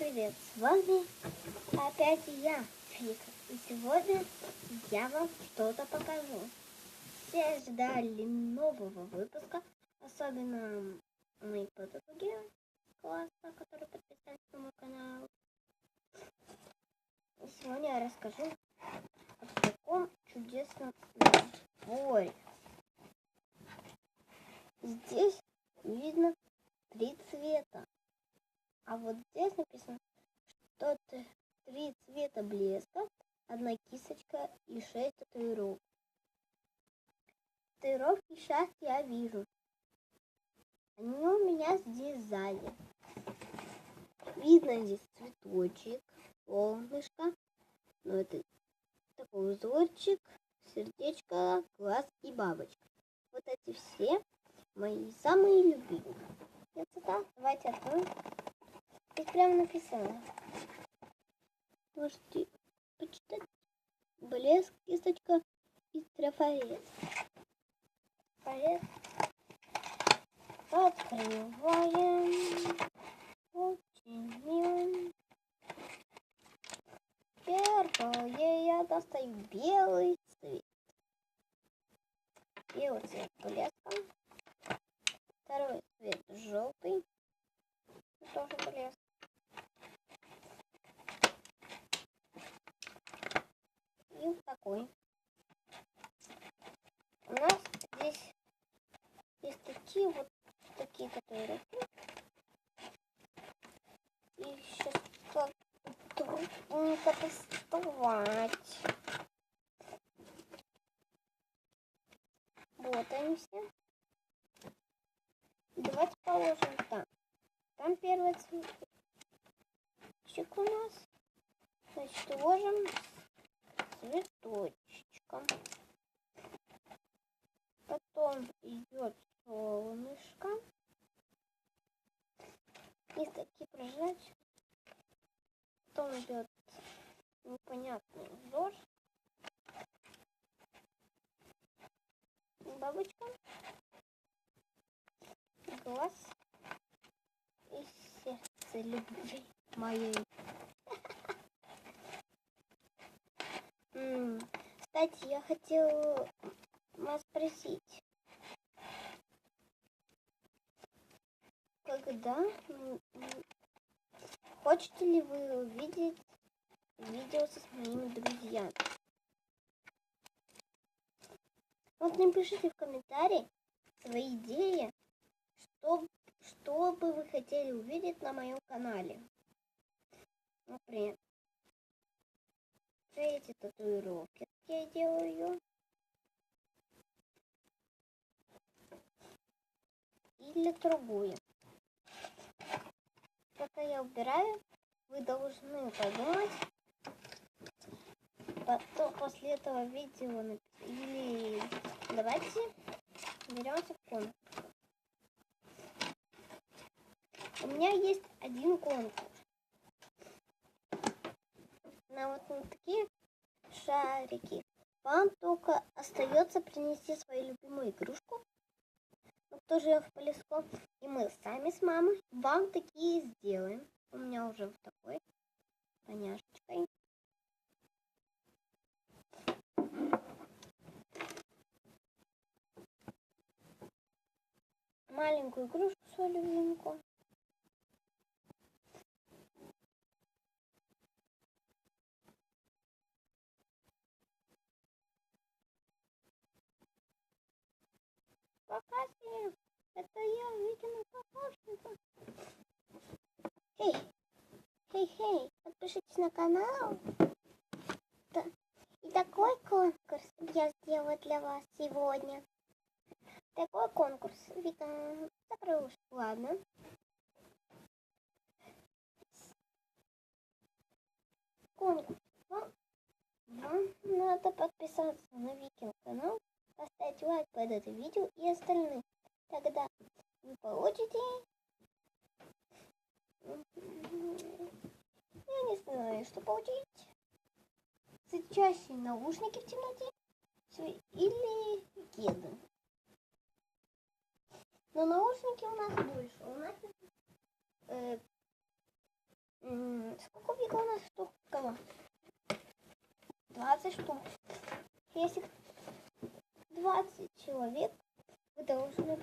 привет! С вами опять я, Фика. И сегодня я вам что-то покажу. Все ждали нового выпуска, особенно мои подруги класса, которые подписались на мой канал. И сегодня я расскажу о таком чудесном наборе. Здесь видно три цвета. А вот здесь написано, что три цвета блеска, одна кисточка и шесть татуировок. Татуировки сейчас я вижу. Они у меня здесь сзади. Видно здесь цветочек, солнышко, ну это такой узорчик, сердечко, глаз и бабочка. Вот эти все мои самые любимые. Давайте откроем. Прямо написано. Можете почитать. Блеск, кисточка и трафарет. Трафарет. Открываем. Очень мило. Первое я достаю белый цвет. Белый цвет блеском. Второй цвет желтый. Тоже блеск. И вот такой. У нас здесь есть такие вот такие татуировки. И сейчас трудненько доставать. Вот они все. Давайте положим там. Там первый цветочек у нас. Значит, ложим цветочком. Потом идет солнышко. И такие прожать. Потом идет непонятный узор. Бабочка. Глаз. И сердце любви моей. Кстати, я хотела вас спросить, когда хотите ли вы увидеть видео со своими друзьями? Вот напишите в комментарии свои идеи, что, что бы вы хотели увидеть на моем канале. Например, эти татуировки я делаю. Или другую. Пока я убираю, вы должны подумать, потом после этого видео или давайте беремся в. У меня есть один конкурс. На вот на такие шарики. Вам только остается принести свою любимую игрушку, ну, тоже в полиском, и мы сами с мамой вам такие сделаем. У меня уже в такой поняшечкой. Маленькую игрушку свою любимку. Это я выкину помощника. Эй, эй, эй, подпишитесь на канал. Да. И такой конкурс я сделала для вас сегодня. Такой конкурс. Вика, закрой уж. Ладно. Конкурс. Вам, вам надо подписаться на Викин канал лайк под это видео и остальные. Тогда вы получите... Я не знаю, что получить. Светящие наушники в темноте или кеды. Но наушники у нас больше. У нас э, Сколько у нас штук? Кого? 20 штук. Если 20 человек, вы должны